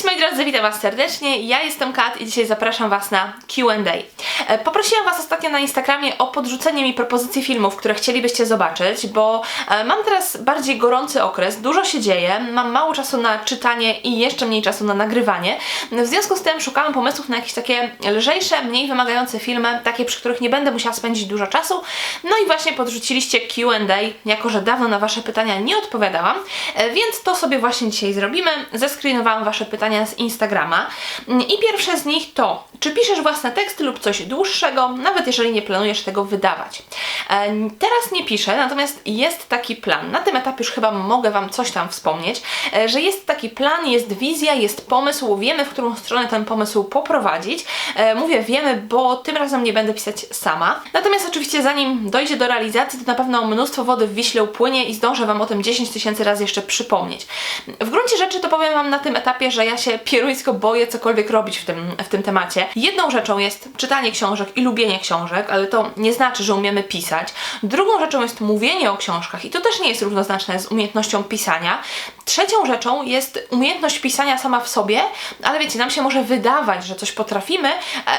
Cześć moi drodzy, witam Was serdecznie. Ja jestem Kat i dzisiaj zapraszam Was na Q&A. E, Poprosiłam Was ostatnio na Instagramie o podrzucenie mi propozycji filmów, które chcielibyście zobaczyć, bo e, mam teraz bardziej gorący okres, dużo się dzieje, mam mało czasu na czytanie i jeszcze mniej czasu na nagrywanie. W związku z tym szukałam pomysłów na jakieś takie lżejsze, mniej wymagające filmy, takie przy których nie będę musiała spędzić dużo czasu. No i właśnie podrzuciliście Q&A, jako że dawno na Wasze pytania nie odpowiadałam, e, więc to sobie właśnie dzisiaj zrobimy. Zescreenowałam Wasze pytania z Instagrama i pierwsze z nich to, czy piszesz własne teksty lub coś dłuższego, nawet jeżeli nie planujesz tego wydawać. E, Teraz nie piszę, natomiast jest taki plan. Na tym etapie już chyba mogę Wam coś tam wspomnieć, e, że jest taki plan, jest wizja, jest pomysł, wiemy w którą stronę ten pomysł poprowadzić. E, Mówię wiemy, bo tym razem nie będę pisać sama. Natomiast oczywiście zanim dojdzie do realizacji, to na pewno mnóstwo wody w Wiśle upłynie i zdążę Wam o tym 10 tysięcy razy jeszcze przypomnieć. W gruncie rzeczy to powiem Wam na tym etapie, że ja się pieruńsko boję cokolwiek robić w tym, w tym temacie. Jedną rzeczą jest czytanie książek i lubienie książek, ale to nie znaczy, że umiemy pisać. Drugą rzeczą jest mówienie o książkach i to też nie jest równoznaczne z umiejętnością pisania. Trzecią rzeczą jest umiejętność pisania sama w sobie, ale wiecie, nam się może wydawać, że coś potrafimy,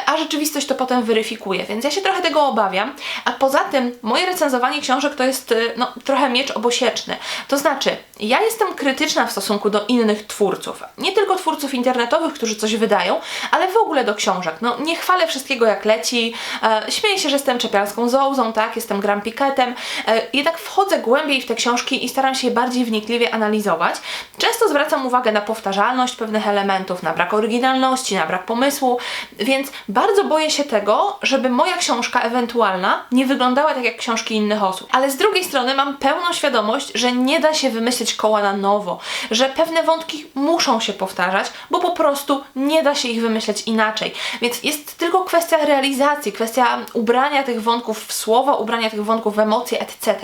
a- rzeczywistość to potem weryfikuje, więc ja się trochę tego obawiam. A poza tym, moje recenzowanie książek to jest y, no, trochę miecz obosieczny. To znaczy, ja jestem krytyczna w stosunku do innych twórców. Nie tylko twórców internetowych, którzy coś wydają, ale w ogóle do książek. No, nie chwalę wszystkiego jak leci. E, śmieję się, że jestem czepialską zołzą, tak? Jestem grampiketem. E, jednak wchodzę głębiej w te książki i staram się je bardziej wnikliwie analizować. Często zwracam uwagę na powtarzalność pewnych elementów, na brak oryginalności, na brak pomysłu, więc bardzo boję się tego, żeby moja książka ewentualna nie wyglądała tak jak książki innych osób. Ale z drugiej strony mam pełną świadomość, że nie da się wymyślić koła na nowo, że pewne wątki muszą się powtarzać, bo po prostu nie da się ich wymyśleć inaczej. Więc jest tylko kwestia realizacji, kwestia ubrania tych wątków w słowa, ubrania tych wątków w emocje, etc.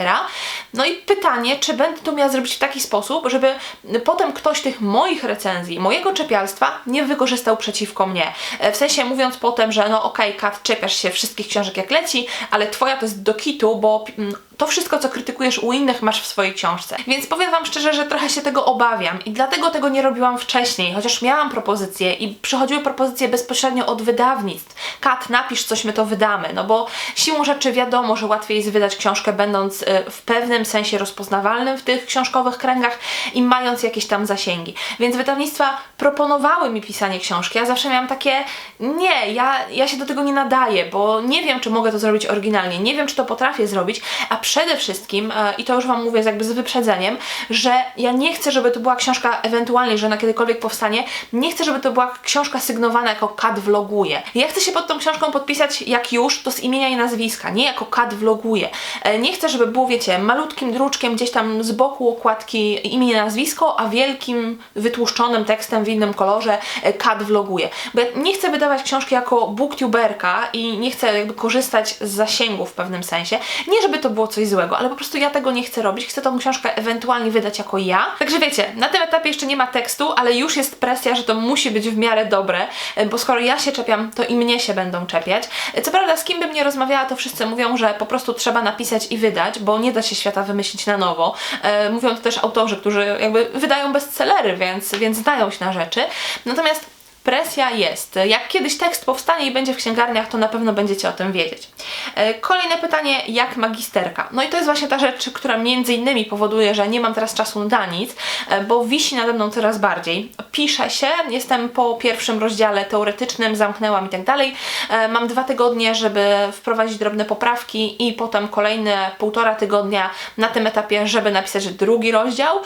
No i pytanie, czy będę to miała zrobić w taki sposób, żeby potem ktoś tych moich recenzji, mojego czepialstwa nie wykorzystał przeciwko mnie. E, W sensie mówiąc potem, że no okej, Kat, czepiasz się wszystkich książek jak leci, ale twoja to jest do kitu, bo mm, to wszystko, co krytykujesz u innych, masz w swojej książce. Więc powiem Wam szczerze, że trochę się tego obawiam i dlatego tego nie robiłam wcześniej, chociaż miałam propozycje i przychodziły propozycje bezpośrednio od wydawnictw. Kat, napisz coś, my to wydamy, no bo siłą rzeczy wiadomo, że łatwiej jest wydać książkę, będąc y, w pewnym sensie rozpoznawalnym w tych książkowych kręgach i mając jakieś tam zasięgi. Więc wydawnictwa proponowały mi pisanie książki, ja zawsze miałam takie, nie, ja, ja się do tego nie nadaję, bo nie wiem, czy mogę to zrobić oryginalnie, nie wiem, czy to potrafię zrobić, a przede wszystkim, e, i to już Wam mówię jakby z wyprzedzeniem, że ja nie chcę, żeby to była książka ewentualnie, że ona kiedykolwiek powstanie, nie chcę, żeby to była książka sygnowana jako Kat vloguje. Ja chcę się pod tą książką podpisać jak już, to z imienia i nazwiska, nie jako Kat vloguje. E, Nie chcę, żeby było, wiecie, malutkim druczkiem gdzieś tam z boku okładki imię i nazwisko, a wielkim, wytłuszczonym tekstem w innym kolorze e, Kat vloguje. Bo ja nie chcę wydawać książki jako booktuberka i nie chcę jakby korzystać z zasięgu w pewnym sensie. Nie, żeby to było coś złego, ale po prostu ja tego nie chcę robić. Chcę tą książkę ewentualnie wydać jako ja. Także wiecie, na tym etapie jeszcze nie ma tekstu, ale już jest presja, że to musi być w miarę dobre, e, bo skoro ja się czepiam, to i mnie się będą czepiać. E, Co prawda, z kim bym nie rozmawiała, to wszyscy mówią, że po prostu trzeba napisać i wydać, bo nie da się świata wymyślić na nowo. E, mówią to też autorzy, którzy jakby wydają bestsellery, więc, więc znają się na rzeczy. Natomiast presja jest. Jak kiedyś tekst powstanie i będzie w księgarniach, to na pewno będziecie o tym wiedzieć. E, Kolejne pytanie, jak magisterka? No i to jest właśnie ta rzecz, która między innymi powoduje, że nie mam teraz czasu na nic, e, bo wisi nade mną coraz bardziej. Piszę się, jestem po pierwszym rozdziale teoretycznym, zamknęłam i tak dalej. E, Mam dwa tygodnie, żeby wprowadzić drobne poprawki i potem kolejne półtora tygodnia na tym etapie, żeby napisać drugi rozdział,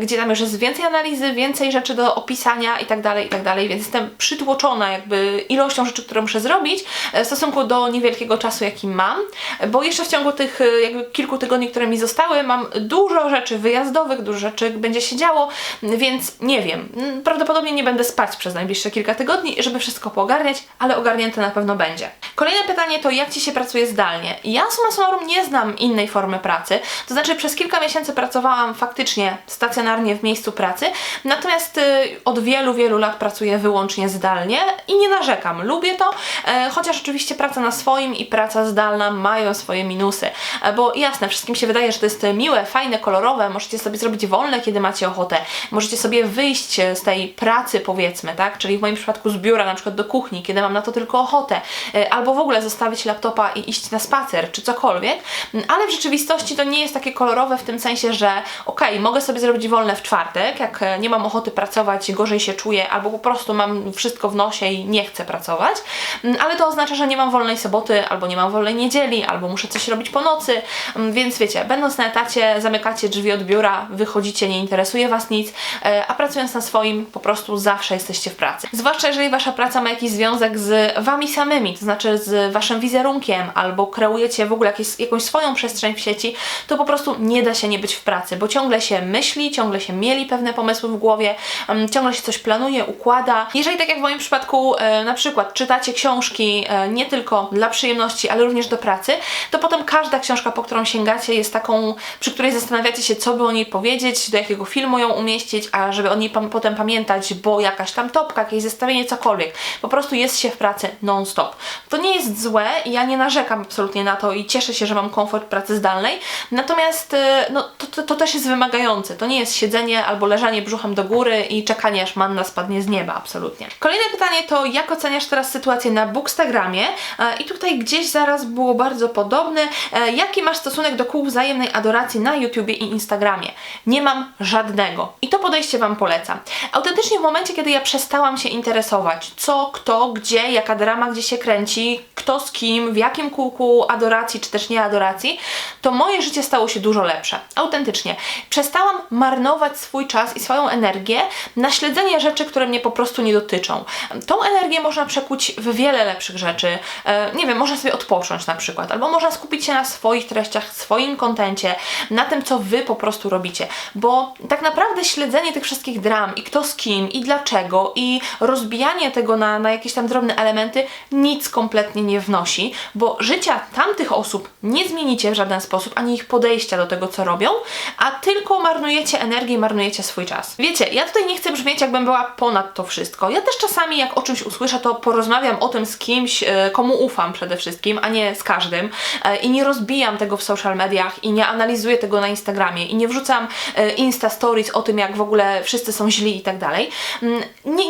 gdzie tam już jest więcej analizy, więcej rzeczy do opisania i tak dalej, i tak dalej, więc jestem przytłoczona jakby ilością rzeczy, które muszę zrobić e, w stosunku do niewielkiego czasu, jaki mam, bo jeszcze w ciągu tych e, jakby kilku tygodni, które mi zostały, mam dużo rzeczy wyjazdowych, dużo rzeczy będzie się działo, więc nie wiem, Mm, prawdopodobnie nie będę spać przez najbliższe kilka tygodni, żeby wszystko poogarniać, ale ogarnięte na pewno będzie. Kolejne pytanie to jak Ci się pracuje zdalnie? Ja summa summarum nie znam innej formy pracy, to znaczy przez kilka miesięcy pracowałam faktycznie stacjonarnie w miejscu pracy, natomiast y, od wielu, wielu lat pracuję wyłącznie wyłącznie zdalnie i nie narzekam, lubię to, e, chociaż oczywiście praca na swoim i praca zdalna mają swoje minusy, e, bo jasne, wszystkim się wydaje, że to jest miłe, fajne, kolorowe, możecie sobie zrobić wolne, kiedy macie ochotę, możecie sobie wyjść z tej pracy powiedzmy, tak, czyli w moim przypadku z biura na przykład do kuchni, kiedy mam na to tylko ochotę, e, albo w ogóle zostawić laptopa i iść na spacer, czy cokolwiek, Mm, ale w rzeczywistości to nie jest takie kolorowe w tym sensie, że okej, okay, mogę sobie zrobić wolne w czwartek, jak e, nie mam ochoty pracować, gorzej się czuję, albo po prostu mam wszystko w nosie i nie chcę pracować, mm, ale to oznacza, że nie mam wolnej soboty, albo nie mam wolnej niedzieli, albo muszę coś robić po nocy, mm, więc wiecie, będąc na etacie, zamykacie drzwi od biura, wychodzicie, nie interesuje Was nic, e, a pracując na swoim, po prostu zawsze jesteście w pracy. Zwłaszcza jeżeli Wasza praca ma jakiś związek z Wami samymi, to znaczy z Waszym wizerunkiem, albo kreujecie w ogóle jakieś, jakąś swoją przestrzeń w sieci, to po prostu nie da się nie być w pracy, bo ciągle się myśli, ciągle się mieli pewne pomysły w głowie, um, ciągle się coś planuje, układa. Tak jak w moim przypadku e, na przykład czytacie książki e, nie tylko dla przyjemności, ale również do pracy, to potem każda książka, po którą sięgacie jest taką, przy której zastanawiacie się, co by o niej powiedzieć, do jakiego filmu ją umieścić, a żeby o niej potem pamiętać, bo jakaś tam topka, jakieś zestawienie, cokolwiek. Po prostu jest się w pracy non-stop. To nie jest złe i ja nie narzekam absolutnie na to i cieszę się, że mam komfort pracy zdalnej. Natomiast e, no, to, to, to, też jest wymagające. To nie jest siedzenie albo leżanie brzuchem do góry i czekanie aż manna spadnie z nieba, absolutnie. Kolejne pytanie to jak oceniasz teraz sytuację na Bookstagramie? E, I tutaj gdzieś zaraz było bardzo podobne. E, jaki masz stosunek do kół wzajemnej adoracji na YouTubie i Instagramie? Nie mam żadnego. I to podejście Wam polecam. Autentycznie w momencie, kiedy ja przestałam się interesować, co, kto, gdzie, jaka drama gdzie się kręci, kto z kim, w jakim kółku adoracji, czy też nie adoracji, to moje życie stało się dużo lepsze. Autentycznie. Przestałam marnować swój czas i swoją energię na śledzenie rzeczy, które mnie po prostu nie dotyczą. Tą energię można przekuć w wiele lepszych rzeczy. E, nie wiem, można sobie odpocząć na przykład, albo można skupić się na swoich treściach, swoim kontencie, na tym, co Wy po prostu robicie. Bo tak naprawdę śledzenie tych wszystkich dram i kto z kim i dlaczego i rozbijanie tego na, na jakieś tam drobne elementy nic kompletnie nie wnosi, bo życia tamtych osób nie zmienicie w żaden sposób, ani ich podejścia do tego, co robią, a tylko marnujecie energię i marnujecie swój czas. Wiecie, ja tutaj nie chcę brzmieć, jakbym była ponad to wszystko. Ja też czasami, jak o czymś usłyszę, to porozmawiam o tym z kimś, e, komu ufam przede wszystkim, a nie z każdym e, i nie rozbijam tego w social mediach i nie analizuję tego na Instagramie i nie wrzucam e, Insta Stories o tym, jak w ogóle wszyscy są źli i tak dalej. Mm,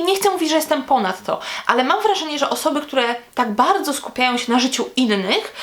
nie, chcę mówić, że jestem ponad to, ale mam wrażenie, że osoby, które tak bardzo skupiają się na życiu innych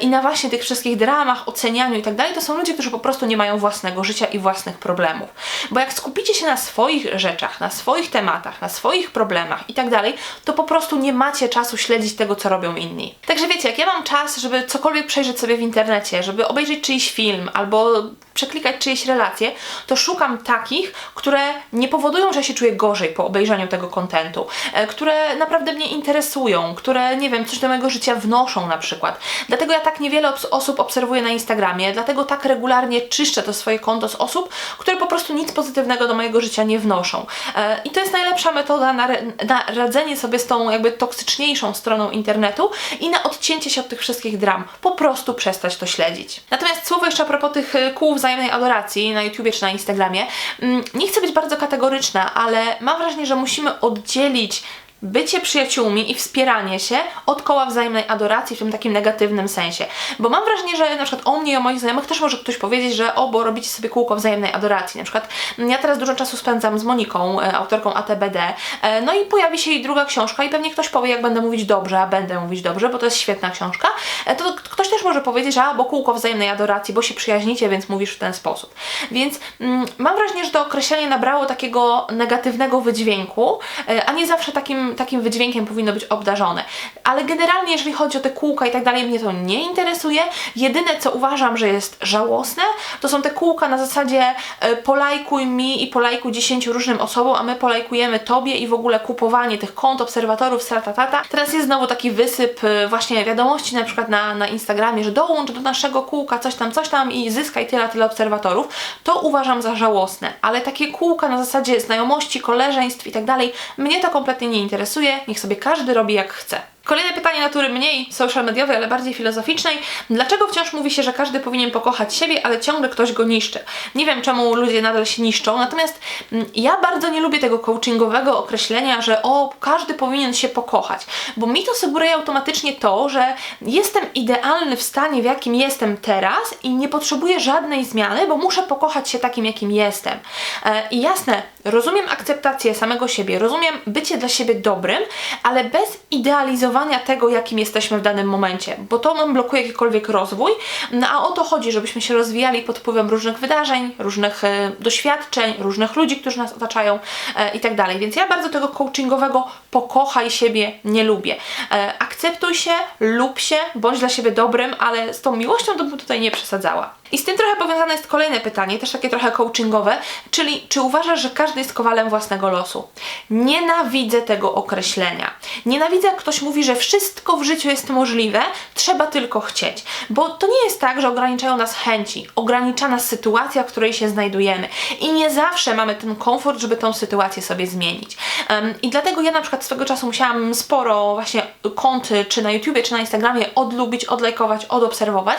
i na właśnie tych wszystkich dramach, ocenianiu i tak dalej, to są ludzie, którzy po prostu nie mają własnego życia i własnych problemów. Bo jak skupicie się na swoich rzeczach, na swoich tematach, na swoich problemach i tak dalej, to po prostu nie macie czasu śledzić tego, co robią inni. Także wiecie, jak ja mam czas, żeby cokolwiek przejrzeć sobie w internecie, żeby obejrzeć czyjś film albo przeklikać czyjeś relacje, to szukam takich, które nie powodują, że się czuję gorzej po obejrzeniu tego kontentu, e, które naprawdę mnie interesują, które, nie wiem, coś do mojego życia wnoszą na przykład. Dlatego ja tak niewiele osób obserwuję na Instagramie, dlatego tak regularnie czyszczę to swoje konto z osób, które po prostu nic pozytywnego do mojego życia nie wnoszą. E, I to jest najlepsza metoda na, na radzenie sobie z tą jakby toksyczniejszą stroną internetu i na odcięcie się od tych wszystkich dram. Po prostu przestać to śledzić. Natomiast słowo jeszcze a propos tych e, kół wzajemnej adoracji na YouTubie czy na Instagramie. Mm, nie chcę być bardzo kategoryczna, ale mam wrażenie, że musimy oddzielić bycie przyjaciółmi i wspieranie się od koła wzajemnej adoracji w tym takim negatywnym sensie. Bo mam wrażenie, że na przykład o mnie i o moich znajomych też może ktoś powiedzieć, że o, bo robicie sobie kółko wzajemnej adoracji. Na przykład mm, ja teraz dużo czasu spędzam z Moniką, e, autorką ATBD, e, no i pojawi się jej druga książka i pewnie ktoś powie, jak będę mówić dobrze, a będę mówić dobrze, bo to jest świetna książka, e, to ktoś też może powiedzieć, że a, bo kółko wzajemnej adoracji, bo się przyjaźnicie, więc mówisz w ten sposób. Więc mm, mam wrażenie, że to określenie nabrało takiego negatywnego wydźwięku, a nie zawsze takim takim wydźwiękiem powinno być obdarzone. Ale generalnie, jeżeli chodzi o te kółka i tak dalej, mnie to nie interesuje. Jedyne, co uważam, że jest żałosne, to są te kółka na zasadzie e, polajkuj mi i polajkuj 10 różnym osobom, a my polajkujemy tobie i w ogóle kupowanie tych kont, obserwatorów, tata. Teraz jest znowu taki wysyp e, właśnie wiadomości na przykład na, na Instagramie, że dołącz do naszego kółka coś tam, coś tam i zyskaj tyle, tyle obserwatorów. To uważam za żałosne, ale takie kółka na zasadzie znajomości, koleżeństw i tak dalej, mnie to kompletnie nie interesuje interesuje, niech sobie każdy robi jak chce. Kolejne pytanie natury mniej social mediowej, ale bardziej filozoficznej. Dlaczego wciąż mówi się, że każdy powinien pokochać siebie, ale ciągle ktoś go niszczy? Nie wiem, czemu ludzie nadal się niszczą, natomiast mm, ja bardzo nie lubię tego coachingowego określenia, że o, każdy powinien się pokochać, bo mi to sugeruje automatycznie to, że jestem idealny w stanie, w jakim jestem teraz i nie potrzebuję żadnej zmiany, bo muszę pokochać się takim, jakim jestem. E, I jasne, rozumiem akceptację samego siebie, rozumiem bycie dla siebie dobrym, ale bez idealizowania tego, jakim jesteśmy w danym momencie, bo to nam blokuje jakikolwiek rozwój, no a o to chodzi, żebyśmy się rozwijali pod wpływem różnych wydarzeń, różnych e, doświadczeń, różnych ludzi, którzy nas otaczają e, i tak dalej. Więc ja bardzo tego coachingowego pokochaj siebie nie lubię. E, akceptuj się, lub się, bądź dla siebie dobrym, ale z tą miłością to bym tutaj nie przesadzała. I z tym trochę powiązane jest kolejne pytanie, też takie trochę coachingowe, czyli czy uważasz, że każdy jest kowalem własnego losu? Nienawidzę tego określenia. Nienawidzę, jak ktoś mówi, że wszystko w życiu jest możliwe, trzeba tylko chcieć. Bo to nie jest tak, że ograniczają nas chęci, ogranicza nas sytuacja, w której się znajdujemy. I nie zawsze mamy ten komfort, żeby tą sytuację sobie zmienić. Um, I dlatego ja na przykład swego czasu musiałam sporo właśnie konty, czy na YouTubie, czy na Instagramie odlubić, odlajkować, odobserwować,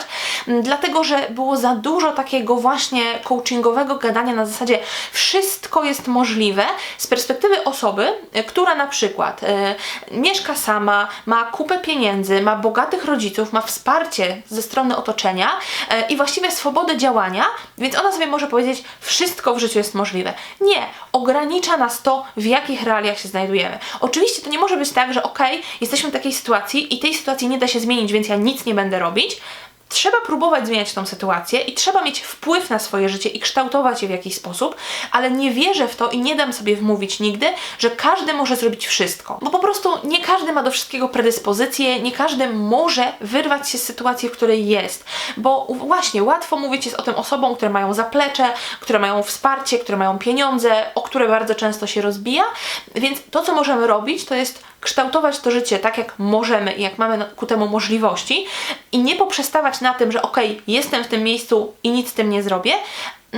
dlatego że było za dużo takiego właśnie coachingowego gadania na zasadzie wszystko jest możliwe z perspektywy osoby, e, która na przykład e, mieszka sama, ma kupę pieniędzy, ma bogatych rodziców, ma wsparcie ze strony otoczenia e, i właściwie swobodę działania, więc ona sobie może powiedzieć, wszystko w życiu jest możliwe. Nie, ogranicza nas to, w jakich realiach się znajdujemy. Oczywiście to nie może być tak, że okay, jesteśmy w takiej sytuacji i tej sytuacji nie da się zmienić, więc ja nic nie będę robić, trzeba próbować zmieniać tą sytuację i trzeba mieć wpływ na swoje życie i kształtować je w jakiś sposób, ale nie wierzę w to i nie dam sobie wmówić nigdy, że każdy może zrobić wszystko. Bo po prostu nie każdy ma do wszystkiego predyspozycje, nie każdy może wyrwać się z sytuacji, w której jest. Bo właśnie łatwo mówić jest o tym osobom, które mają zaplecze, które mają wsparcie, które mają pieniądze, o które bardzo często się rozbija. Więc to, co możemy robić, to jest kształtować to życie tak, jak możemy i jak mamy ku temu możliwości i nie poprzestawać na tym, że okej, okay, jestem w tym miejscu i nic z tym nie zrobię,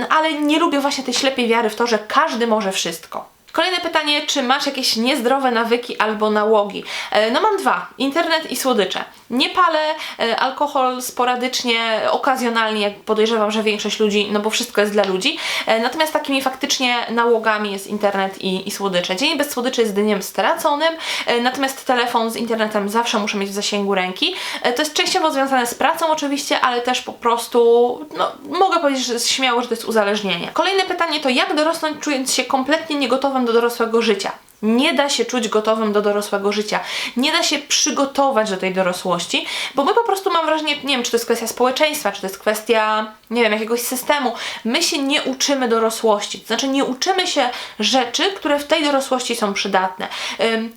ale nie lubię właśnie tej ślepej wiary w to, że każdy może wszystko. Kolejne pytanie, czy masz jakieś niezdrowe nawyki albo nałogi? E, no mam dwa, internet i słodycze. Nie palę, e, alkohol sporadycznie, okazjonalnie, jak podejrzewam, że większość ludzi, no bo wszystko jest dla ludzi. E, natomiast takimi faktycznie nałogami jest internet i, i słodycze. Dzień bez słodyczy jest dniem straconym, natomiast telefon z internetem zawsze muszę mieć w zasięgu ręki. To jest częściowo związane z pracą oczywiście, ale też po prostu, no mogę powiedzieć że śmiało, że to jest uzależnienie. Kolejne pytanie to jak dorosnąć czując się kompletnie niegotowym do dorosłego życia. Nie da się czuć gotowym do dorosłego życia. Nie da się przygotować do tej dorosłości, bo my po prostu mam wrażenie, nie wiem, czy to jest kwestia społeczeństwa, czy to jest kwestia, nie wiem, jakiegoś systemu. My się nie uczymy dorosłości. To znaczy, nie uczymy się rzeczy, które w tej dorosłości są przydatne.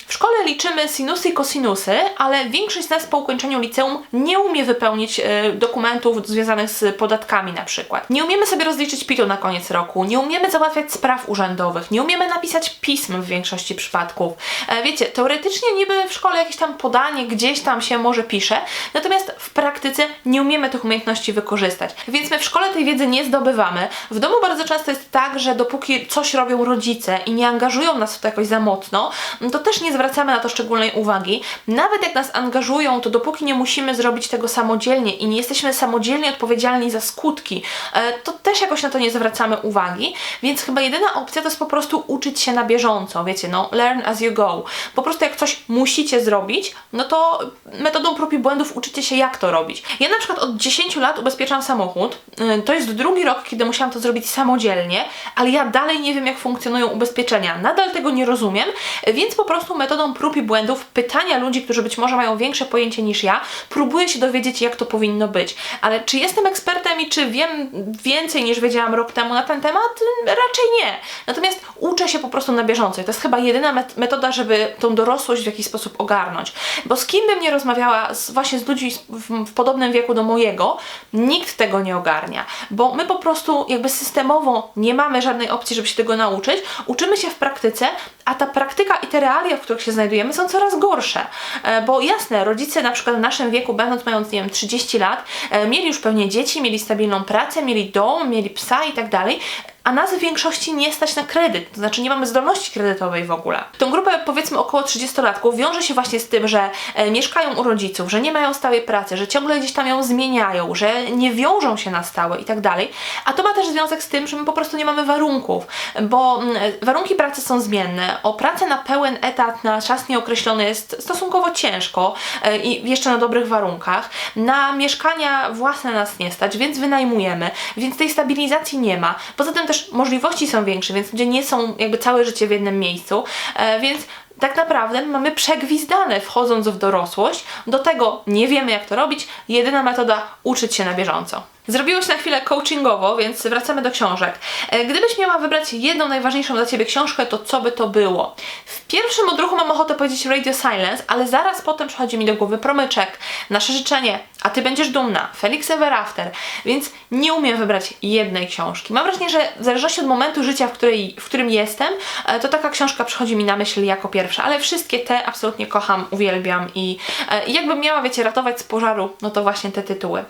W szkole liczymy sinusy i kosinusy, ale większość z nas po ukończeniu liceum nie umie wypełnić e, dokumentów związanych z podatkami na przykład. Nie umiemy sobie rozliczyć PIT-u na koniec roku, nie umiemy załatwiać spraw urzędowych, nie umiemy napisać pism w większości przypadków. E, wiecie, teoretycznie niby w szkole jakieś tam podanie gdzieś tam się może pisze, natomiast w praktyce nie umiemy tych umiejętności wykorzystać. Więc my w szkole tej wiedzy nie zdobywamy. W domu bardzo często jest tak, że dopóki coś robią rodzice i nie angażują nas w to jakoś za mocno, to też nie zwracamy na to szczególnej uwagi. Nawet jak nas angażują, to dopóki nie musimy zrobić tego samodzielnie i nie jesteśmy samodzielnie odpowiedzialni za skutki, e, to też jakoś na to nie zwracamy uwagi. Więc chyba jedyna opcja to jest po prostu uczyć się na bieżąco. Wiecie, no learn as you go. Po prostu jak coś musicie zrobić, no to metodą prób i błędów uczycie się jak to robić. Ja na przykład od 10 lat ubezpieczam samochód. Y, to jest drugi rok, kiedy musiałam to zrobić samodzielnie, ale ja dalej nie wiem jak funkcjonują ubezpieczenia. Nadal tego nie rozumiem, więc po prostu metodą prób i błędów, pytania ludzi, którzy być może mają większe pojęcie niż ja, próbuję się dowiedzieć jak to powinno być. Ale czy jestem ekspertem i czy wiem więcej niż wiedziałam rok temu na ten temat? Raczej nie. Natomiast uczę się po prostu na bieżąco to jest chyba jedyna metoda, żeby tą dorosłość w jakiś sposób ogarnąć. Bo z kim bym nie rozmawiała, z, właśnie z ludźmi w, w podobnym wieku do mojego, nikt tego nie ogarnia. Bo my po prostu jakby systemowo nie mamy żadnej opcji, żeby się tego nauczyć. Uczymy się w praktyce, a ta praktyka i te realia, w których się znajdujemy, są coraz gorsze. E, bo jasne, rodzice na przykład w naszym wieku, będąc mając, nie wiem, 30 lat, e, mieli już pewnie dzieci, mieli stabilną pracę, mieli dom, mieli psa i tak dalej a nas w większości nie stać na kredyt, to znaczy nie mamy zdolności kredytowej w ogóle. Tą grupę powiedzmy około 30-latków wiąże się właśnie z tym, że e, mieszkają u rodziców, że nie mają stałej pracy, że ciągle gdzieś tam ją zmieniają, że nie wiążą się na stałe i tak dalej. A to ma też związek z tym, że my po prostu nie mamy warunków, bo mm, warunki pracy są zmienne. O pracę na pełen etat na czas nieokreślony jest stosunkowo ciężko e, i jeszcze na dobrych warunkach. Na mieszkania własne nas nie stać, więc wynajmujemy, więc tej stabilizacji nie ma. Poza tym też możliwości są większe, więc ludzie nie są jakby całe życie w jednym miejscu, e, więc tak naprawdę mamy przegwizdane wchodząc w dorosłość. Do tego nie wiemy jak to robić. Jedyna metoda uczyć się na bieżąco. Zrobiło się na chwilę coachingowo, więc wracamy do książek. E, Gdybyś miała wybrać jedną najważniejszą dla Ciebie książkę, to co by to było? W pierwszym odruchu mam ochotę powiedzieć Radio Silence, ale zaraz potem przychodzi mi do głowy Promyczek, Nasze Życzenie, A Ty Będziesz Dumna, Felix Ever After, więc nie umiem wybrać jednej książki. Mam wrażenie, że w zależności od momentu życia, w, której, w którym jestem, e, to taka książka przychodzi mi na myśl jako pierwsza, ale wszystkie te absolutnie kocham, uwielbiam i e, jakbym miała, wiecie, ratować z pożaru, no to właśnie te tytuły.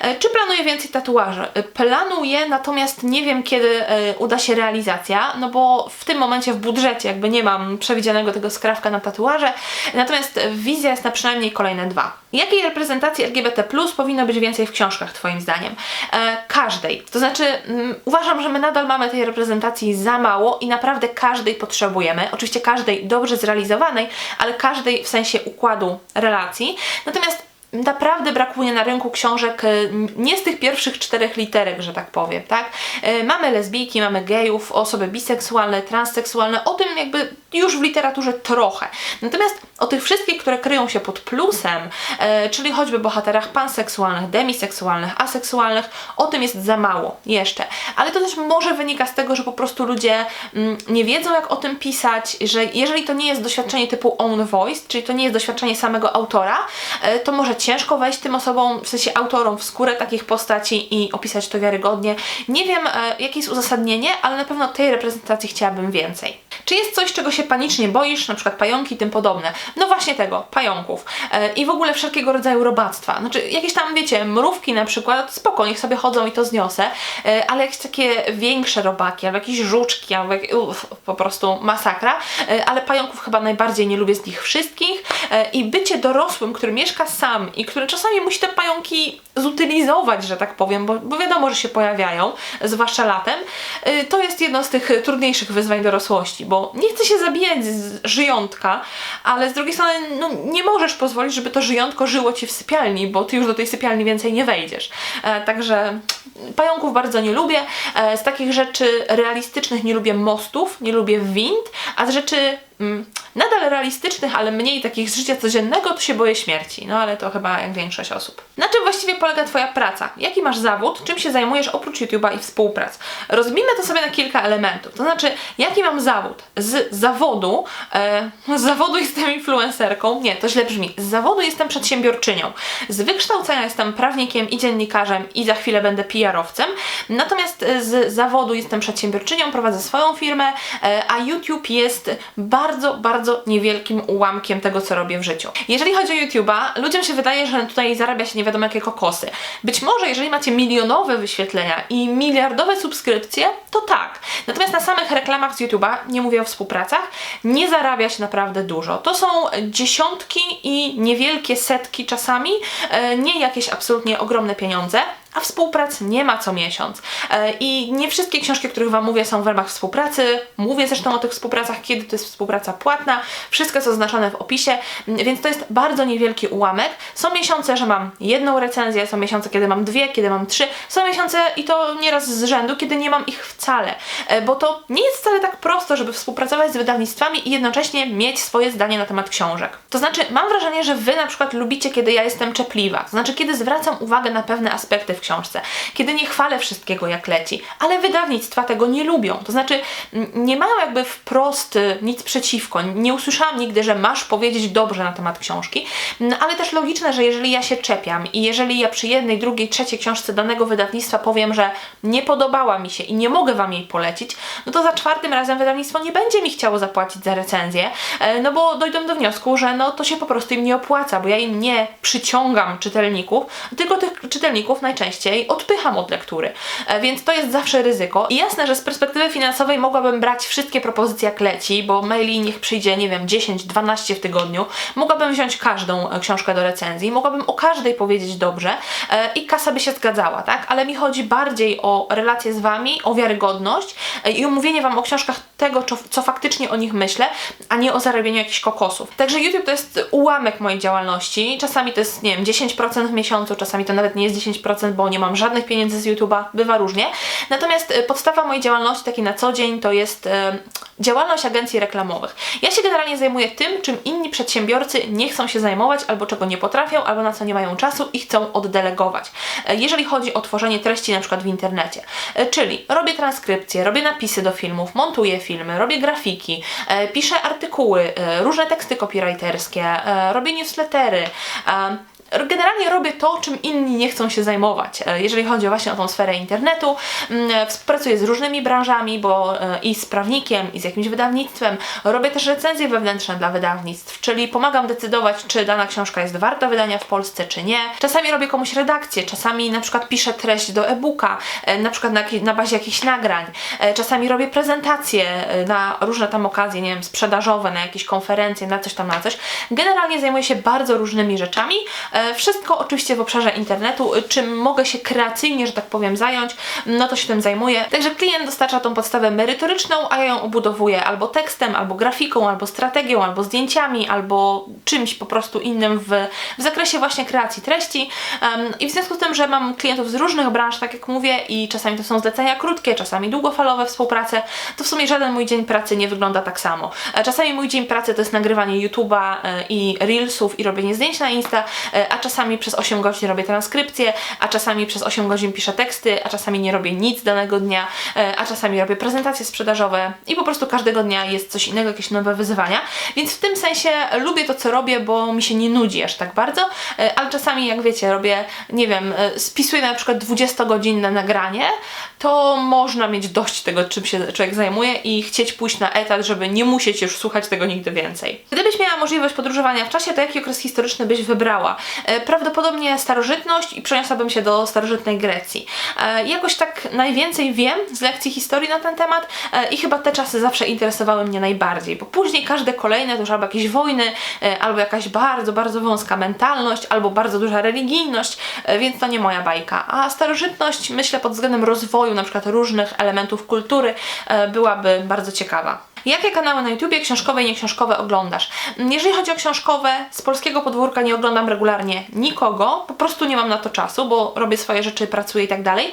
E, Czy planuję więcej tatuaży? E, Planuję, natomiast nie wiem kiedy e, uda się realizacja, no bo w tym momencie w budżecie jakby nie mam przewidzianego tego skrawka na tatuaże, natomiast wizja jest na przynajmniej kolejne dwa. Jakiej reprezentacji LGBT powinno być więcej w książkach Twoim zdaniem? E, każdej. To znaczy mm, uważam, że my nadal mamy tej reprezentacji za mało i naprawdę każdej potrzebujemy. Oczywiście każdej dobrze zrealizowanej, ale każdej w sensie układu relacji. Natomiast naprawdę brakuje na rynku książek y, nie z tych pierwszych czterech literek, że tak powiem, tak? Y, Mamy lesbijki, mamy gejów, osoby biseksualne, transseksualne, o tym jakby już w literaturze trochę. Natomiast o tych wszystkich, które kryją się pod plusem, e, czyli choćby bohaterach panseksualnych, demiseksualnych, aseksualnych, o tym jest za mało jeszcze. Ale to też może wynika z tego, że po prostu ludzie mm, nie wiedzą, jak o tym pisać, że jeżeli to nie jest doświadczenie typu own voice, czyli to nie jest doświadczenie samego autora, to może ciężko wejść tym osobom, w sensie autorom w skórę takich postaci i opisać to wiarygodnie. Nie wiem, e, jakie jest uzasadnienie, ale na pewno tej reprezentacji chciałabym więcej. Czy jest coś, czego się panicznie boisz, na przykład pająki i tym podobne? No właśnie tego, pająków. E, I w ogóle wszelkiego rodzaju robactwa. Znaczy, jakieś tam, wiecie, mrówki na przykład, spoko, niech sobie chodzą i to zniosę, e, ale jakieś takie większe robaki, albo jakieś żuczki, albo jak, po prostu masakra. E, ale pająków chyba najbardziej nie lubię z nich wszystkich. E, I bycie dorosłym, który mieszka sam i który czasami musi te pająki zutylizować, że tak powiem, bo, bo wiadomo, że się pojawiają, zwłaszcza latem, e, to jest jedno z tych trudniejszych wyzwań dorosłości, bo nie chce się zabijać z żyjątka, ale z drugiej strony no, nie możesz pozwolić, żeby to żyjątko żyło ci w sypialni, bo ty już do tej sypialni więcej nie wejdziesz. E, także pająków bardzo nie lubię. E, z takich rzeczy realistycznych nie lubię mostów, nie lubię wind, a z rzeczy nadal realistycznych, ale mniej takich z życia codziennego, to się boję śmierci. No ale to chyba jak większość osób. Na czym właściwie polega Twoja praca? Jaki masz zawód? Czym się zajmujesz oprócz YouTube'a i współprac? Rozbijmy to sobie na kilka elementów. To znaczy, jaki mam zawód? Z zawodu, e, z zawodu jestem influencerką, nie, to źle brzmi. Z zawodu jestem przedsiębiorczynią. Z wykształcenia jestem prawnikiem i dziennikarzem i za chwilę będę PR-owcem. Natomiast e, z zawodu jestem przedsiębiorczynią, prowadzę swoją firmę, e, a YouTube jest bardzo, bardzo niewielkim ułamkiem tego, co robię w życiu. Jeżeli chodzi o YouTube'a, ludziom się wydaje, że tutaj zarabia się nie wiadomo jakie kokosy. Być może, jeżeli macie milionowe wyświetlenia i miliardowe subskrypcje, to tak. Natomiast na samych reklamach z YouTube'a, nie mówię o współpracach, nie zarabia się naprawdę dużo. To są dziesiątki i niewielkie setki czasami, e, nie jakieś absolutnie ogromne pieniądze a współprac nie ma co miesiąc. E, I nie wszystkie książki, o których Wam mówię, są w ramach współpracy. Mówię zresztą o tych współpracach, kiedy to jest współpraca płatna. Wszystko jest oznaczone w opisie, więc to jest bardzo niewielki ułamek. Są miesiące, że mam jedną recenzję, są miesiące, kiedy mam dwie, kiedy mam trzy. Są miesiące i to nieraz z rzędu, kiedy nie mam ich wcale. E, Bo to nie jest wcale tak prosto, żeby współpracować z wydawnictwami i jednocześnie mieć swoje zdanie na temat książek. To znaczy, mam wrażenie, że Wy na przykład lubicie, kiedy ja jestem czepliwa. To znaczy, kiedy zwracam uwagę na pewne aspekty w książce, kiedy nie chwalę wszystkiego jak leci, ale wydawnictwa tego nie lubią. To znaczy, nie mają jakby wprost y, nic przeciwko. Nie usłyszałam nigdy, że masz powiedzieć dobrze na temat książki, ale też logiczne, że jeżeli ja się czepiam i jeżeli ja przy jednej, drugiej, trzeciej książce danego wydawnictwa powiem, że nie podobała mi się i nie mogę Wam jej polecić, no to za czwartym razem wydawnictwo nie będzie mi chciało zapłacić za recenzję, e, no bo dojdą do wniosku, że no to się po prostu im nie opłaca, bo ja im nie przyciągam czytelników, tylko tych czytelników najczęściej najczęściej odpycham od lektury, e, więc to jest zawsze ryzyko. I jasne, że z perspektywy finansowej mogłabym brać wszystkie propozycje jak leci, bo maili niech przyjdzie, nie wiem, 10-12 w tygodniu. Mogłabym wziąć każdą e, książkę do recenzji, mogłabym o każdej powiedzieć dobrze e, i kasa by się zgadzała, tak? Ale mi chodzi bardziej o relacje z Wami, o wiarygodność i omówienie Wam o książkach tego, co, faktycznie o nich myślę, a nie o zarabianiu jakichś kokosów. Także YouTube to jest ułamek mojej działalności. Czasami to jest, nie wiem, 10% w miesiącu, czasami to nawet nie jest 10%, bo nie mam żadnych pieniędzy z YouTube'a, bywa różnie. Natomiast e, podstawa mojej działalności takiej na co dzień to jest e, działalność agencji reklamowych. Ja się generalnie zajmuję tym, czym inni przedsiębiorcy nie chcą się zajmować, albo czego nie potrafią, albo na co nie mają czasu i chcą oddelegować. E, jeżeli chodzi o tworzenie treści na przykład w internecie. Czyli robię transkrypcje, robię napisy do filmów, montuję filmy, robię grafiki, piszę artykuły, różne teksty copywriterskie, robię newslettery. Generalnie robię to, czym inni nie chcą się zajmować. E, Jeżeli chodzi właśnie o tą sferę internetu, mm, e, współpracuję z różnymi branżami, bo e, i z prawnikiem, i z jakimś wydawnictwem. Robię też recenzje wewnętrzne dla wydawnictw, czyli pomagam decydować, czy dana książka jest warta wydania w Polsce, czy nie. Czasami robię komuś redakcję, czasami na przykład piszę treść do e-booka, na przykład na, na bazie jakichś nagrań. Czasami robię prezentacje na różne tam okazje, nie wiem, sprzedażowe, na jakieś konferencje, na coś tam, na coś. Generalnie zajmuję się bardzo różnymi rzeczami. E, Wszystko oczywiście w obszarze internetu. E, Czym mogę się kreacyjnie, że tak powiem, zająć, no to się tym zajmuję. Także klient dostarcza tą podstawę merytoryczną, a ja ją obudowuję albo tekstem, albo grafiką, albo strategią, albo zdjęciami, albo czymś po prostu innym w, w zakresie właśnie kreacji treści. I w związku z tym, że mam klientów z różnych branż, tak jak mówię, i czasami to są zlecenia krótkie, czasami długofalowe współprace, to w sumie żaden mój dzień pracy nie wygląda tak samo. E, Czasami mój dzień pracy to jest nagrywanie YouTube'a e, i Reelsów i robienie zdjęć na Insta, a czasami przez 8 godzin robię transkrypcję, a czasami przez 8 godzin piszę teksty, a czasami nie robię nic danego dnia, e, a czasami robię prezentacje sprzedażowe i po prostu każdego dnia jest coś innego, jakieś nowe wyzwania. Więc w tym sensie lubię to, co robię, bo mi się nie nudzi aż tak bardzo, e, ale czasami, jak wiecie, robię, nie wiem, e, spisuję na przykład 20-godzinne nagranie, to można mieć dość tego, czym się człowiek zajmuje i chcieć pójść na etat, żeby nie musieć już słuchać tego nigdy więcej. Gdybyś miała możliwość podróżowania w czasie, to jaki okres historyczny byś wybrała? E, Prawdopodobnie starożytność i przeniosłabym się do starożytnej Grecji. E, Jakoś tak najwięcej wiem z lekcji historii na ten temat e, i chyba te czasy zawsze interesowały mnie najbardziej, bo później każde kolejne to już albo jakieś wojny, albo jakaś bardzo, bardzo wąska mentalność, albo bardzo duża religijność, więc to nie moja bajka. A starożytność, myślę, pod względem rozwoju na przykład różnych elementów kultury byłaby bardzo ciekawa. Jakie kanały na YouTubie książkowe i nieksiążkowe oglądasz? Jeżeli chodzi o książkowe, z polskiego podwórka nie oglądam regularnie nikogo, po prostu nie mam na to czasu, bo robię swoje rzeczy, pracuję i tak dalej.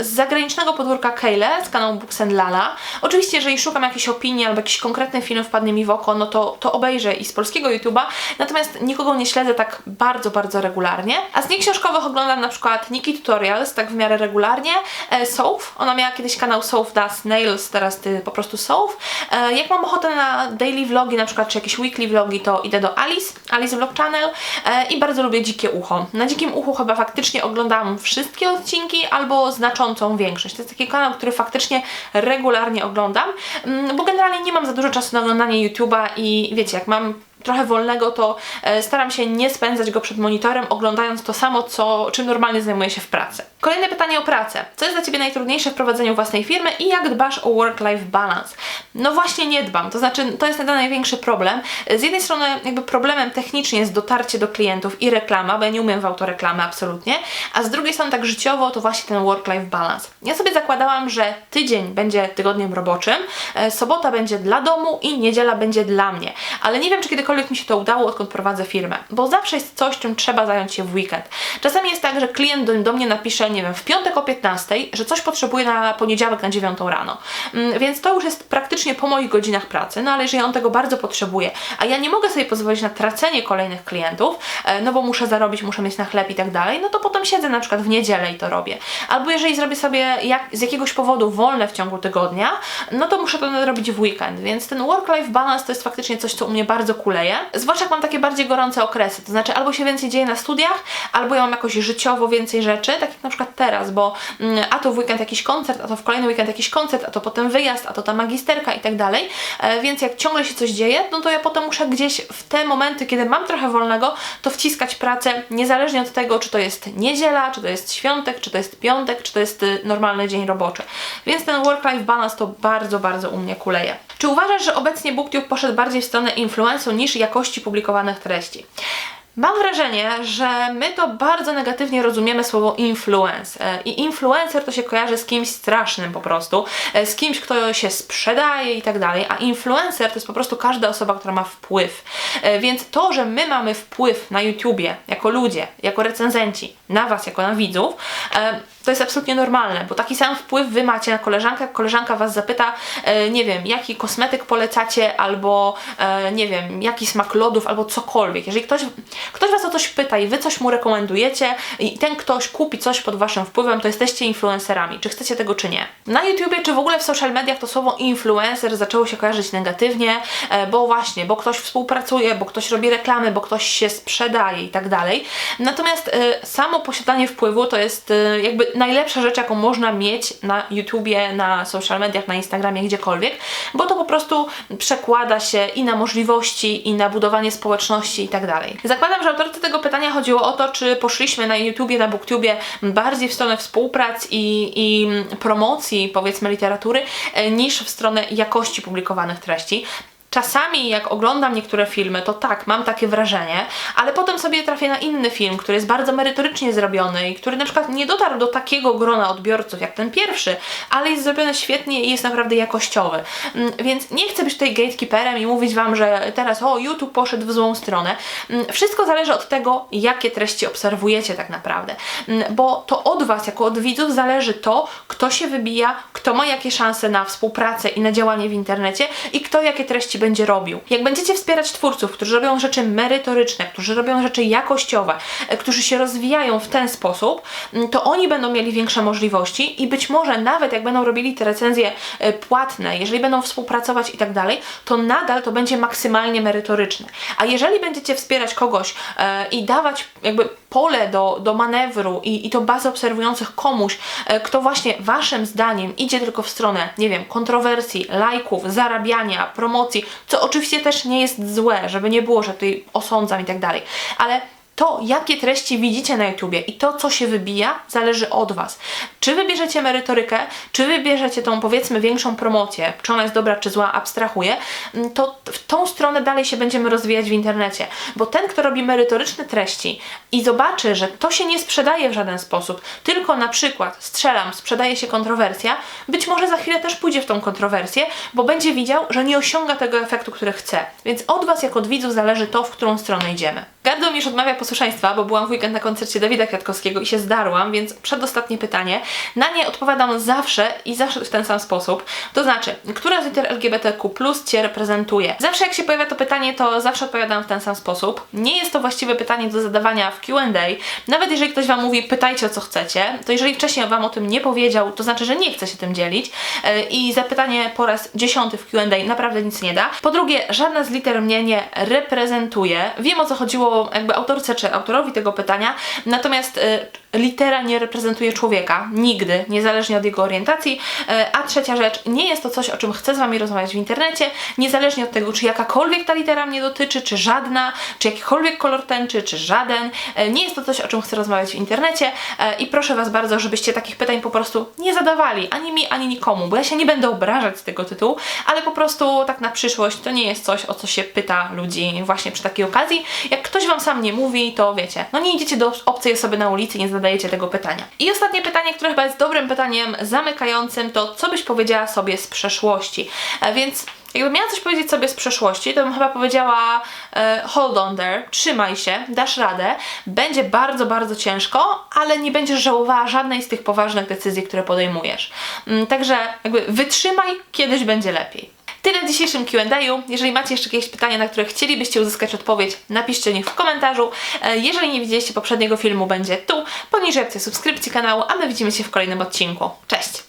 Z zagranicznego podwórka Kejle, z kanału Books and Lala. Oczywiście, jeżeli szukam jakiejś opinii albo jakiś konkretny film wpadnie mi w oko, no to, to obejrzę i z polskiego YouTuba, natomiast nikogo nie śledzę tak bardzo, bardzo regularnie. A z nieksiążkowych oglądam na przykład Nikki Tutorials, tak w miarę regularnie. E, Sof, ona miała kiedyś kanał Sof Does Nails, teraz ty po prostu Sof. E, Jak mam ochotę na daily vlogi, na przykład czy jakieś weekly vlogi, to idę do Alice, Alice Vlog Channel e, i bardzo lubię Dzikie Ucho. Na Dzikim Uchu chyba faktycznie oglądam wszystkie odcinki albo znaczącą większość. To jest taki kanał, który faktycznie regularnie oglądam, mm, bo generalnie nie mam za dużo czasu na oglądanie YouTube'a i wiecie, jak mam trochę wolnego, to e, staram się nie spędzać go przed monitorem, oglądając to samo, co, czym normalnie zajmuję się w pracy. Kolejne pytanie o pracę. Co jest dla Ciebie najtrudniejsze w prowadzeniu własnej firmy i jak dbasz o work-life balance? No właśnie nie dbam, to znaczy to jest największy problem. Z jednej strony jakby problemem technicznie jest dotarcie do klientów i reklama, bo ja nie umiem w autoreklamy absolutnie, a z drugiej strony tak życiowo to właśnie ten work-life balance. Ja sobie zakładałam, że tydzień będzie tygodniem roboczym, e, sobota będzie dla domu i niedziela będzie dla mnie, ale nie wiem, czy kiedykolwiek mi się to udało, odkąd prowadzę firmę, bo zawsze jest coś, czym trzeba zająć się w weekend. Czasami jest tak, że klient do, do mnie napisze, nie wiem, w piątek o 15, że coś potrzebuje na poniedziałek na 9 rano. Mm, Więc to już jest praktycznie po moich godzinach pracy, no ale jeżeli on tego bardzo potrzebuje, a ja nie mogę sobie pozwolić na tracenie kolejnych klientów, e, no bo muszę zarobić, muszę mieć na chleb i tak dalej, no to potem siedzę na przykład w niedzielę i to robię. Albo jeżeli zrobię sobie jak, z jakiegoś powodu wolne w ciągu tygodnia, no to muszę to robić w weekend, więc ten work-life balance to jest faktycznie coś, co u mnie bardzo kuleje. Zwłaszcza jak mam takie bardziej gorące okresy, to znaczy albo się więcej dzieje na studiach, albo ja mam jakoś życiowo więcej rzeczy, tak jak na przykład przykład teraz, bo mm, a to w weekend jakiś koncert, a to w kolejny weekend jakiś koncert, a to potem wyjazd, a to ta magisterka i tak dalej, E, więc jak ciągle się coś dzieje, no to ja potem muszę gdzieś w te momenty, kiedy mam trochę wolnego, to wciskać pracę, niezależnie od tego, czy to jest niedziela, czy to jest świątek, czy to jest piątek, czy to jest y, normalny dzień roboczy. Więc ten work-life balance to bardzo, bardzo u mnie kuleje. Czy uważasz, że obecnie BookTube poszedł bardziej w stronę influencu niż jakości publikowanych treści? Mam wrażenie, że my to bardzo negatywnie rozumiemy słowo influence. I influencer to się kojarzy z kimś strasznym po prostu, e, z kimś, kto się sprzedaje i tak dalej, a influencer to jest po prostu każda osoba, która ma wpływ. E, Więc to, że my mamy wpływ na YouTubie, jako ludzie, jako recenzenci, na Was, jako na widzów, e, to jest absolutnie normalne, bo taki sam wpływ Wy macie na koleżankę, jak koleżanka Was zapyta, e, nie wiem, jaki kosmetyk polecacie, albo e, nie wiem, jaki smak lodów, albo cokolwiek. Jeżeli ktoś, ktoś Was o coś pyta i Wy coś mu rekomendujecie i ten ktoś kupi coś pod Waszym wpływem, to jesteście influencerami, czy chcecie tego, czy nie. Na YouTubie, czy w ogóle w social mediach to słowo influencer zaczęło się kojarzyć negatywnie, e, bo właśnie, bo ktoś współpracuje, bo ktoś robi reklamy, bo ktoś się sprzedaje i tak dalej. Natomiast e, samo posiadanie wpływu to jest e, jakby najlepsza rzecz, jaką można mieć na YouTubie, na social mediach, na Instagramie, gdziekolwiek, bo to po prostu przekłada się i na możliwości, i na budowanie społeczności i tak dalej. Zakładam, że autorce tego pytania chodziło o to, czy poszliśmy na YouTubie, na BookTubie bardziej w stronę współprac i, i promocji, powiedzmy, literatury, e, niż w stronę jakości publikowanych treści. Czasami, jak oglądam niektóre filmy, to tak, mam takie wrażenie, ale potem sobie trafię na inny film, który jest bardzo merytorycznie zrobiony i który na przykład nie dotarł do takiego grona odbiorców jak ten pierwszy, ale jest zrobiony świetnie i jest naprawdę jakościowy. Mm, Więc nie chcę być tutaj gatekeeperem i mówić Wam, że teraz o, YouTube poszedł w złą stronę. Mm, Wszystko zależy od tego, jakie treści obserwujecie tak naprawdę, Mm, bo to od Was, jako od widzów, zależy to, kto się wybija, kto ma jakie szanse na współpracę i na działanie w internecie i kto jakie treści będzie robił. Jak będziecie wspierać twórców, którzy robią rzeczy merytoryczne, którzy robią rzeczy jakościowe, e, którzy się rozwijają w ten sposób, m, to oni będą mieli większe możliwości i być może nawet jak będą robili te recenzje e, płatne, jeżeli będą współpracować i tak dalej, to nadal to będzie maksymalnie merytoryczne. A jeżeli będziecie wspierać kogoś e, i dawać jakby pole do, do manewru i, i to bazę obserwujących komuś, e, kto właśnie waszym zdaniem idzie tylko w stronę, nie wiem, kontrowersji, lajków, zarabiania, promocji, co oczywiście też nie jest złe, żeby nie było, że tutaj osądzam i tak dalej, ale to, jakie treści widzicie na YouTubie i to, co się wybija, zależy od Was. Czy wybierzecie merytorykę, czy wybierzecie tą, powiedzmy, większą promocję, czy ona jest dobra, czy zła, abstrahuję, mm, to w tą stronę dalej się będziemy rozwijać w internecie. Bo ten, kto robi merytoryczne treści i zobaczy, że to się nie sprzedaje w żaden sposób, tylko na przykład, strzelam, sprzedaje się kontrowersja, być może za chwilę też pójdzie w tą kontrowersję, bo będzie widział, że nie osiąga tego efektu, który chce. Więc od Was, jako od widzów, zależy to, w którą stronę idziemy. Gardło mi już odmawia posłuszeństwa, bo byłam w weekend na koncercie Dawida Kwiatkowskiego i się zdarłam, więc przedostatnie pytanie. Na nie odpowiadam zawsze i zawsze w ten sam sposób. To znaczy, która z liter LGBTQ Cię reprezentuje? Zawsze jak się pojawia to pytanie, to zawsze odpowiadam w ten sam sposób. Nie jest to właściwe pytanie do zadawania w Q&A. Nawet jeżeli ktoś Wam mówi, pytajcie o co chcecie, to jeżeli wcześniej Wam o tym nie powiedział, to znaczy, że nie chce się tym dzielić Yy, i zapytanie po raz dziesiąty w Q&A naprawdę nic nie da. Po drugie, żadna z liter mnie nie reprezentuje. Wiem o co chodziło jakby autorce czy autorowi tego pytania, natomiast y, litera nie reprezentuje człowieka nigdy, niezależnie od jego orientacji. Y, a trzecia rzecz, nie jest to coś, o czym chcę z Wami rozmawiać w internecie, niezależnie od tego, czy jakakolwiek ta litera mnie dotyczy, czy żadna, czy jakikolwiek kolor tęczy, czy żaden. Y, nie jest to coś, o czym chcę rozmawiać w internecie y, i proszę Was bardzo, żebyście takich pytań po prostu nie zadawali, ani mi, ani nikomu, bo ja się nie będę obrażać z tego tytułu, ale po prostu tak na przyszłość to nie jest coś, o co się pyta ludzi właśnie przy takiej okazji. Jak ktoś Wam sam nie mówi, to wiecie, no nie idziecie do obcej osoby na ulicy nie zadajecie tego pytania. I ostatnie pytanie, które chyba jest dobrym pytaniem zamykającym, to co byś powiedziała sobie z przeszłości? E, więc jakbym miała coś powiedzieć sobie z przeszłości, to bym chyba powiedziała e, hold on there, trzymaj się, dasz radę, będzie bardzo, bardzo ciężko, ale nie będziesz żałowała żadnej z tych poważnych decyzji, które podejmujesz. Mm, także jakby wytrzymaj, kiedyś będzie lepiej. Tyle w dzisiejszym Q&A. Jeżeli macie jeszcze jakieś pytania, na które chcielibyście uzyskać odpowiedź, napiszcie nich w komentarzu. E, Jeżeli nie widzieliście poprzedniego filmu, będzie tu, poniżej opcja subskrypcji kanału, a my widzimy się w kolejnym odcinku. Cześć!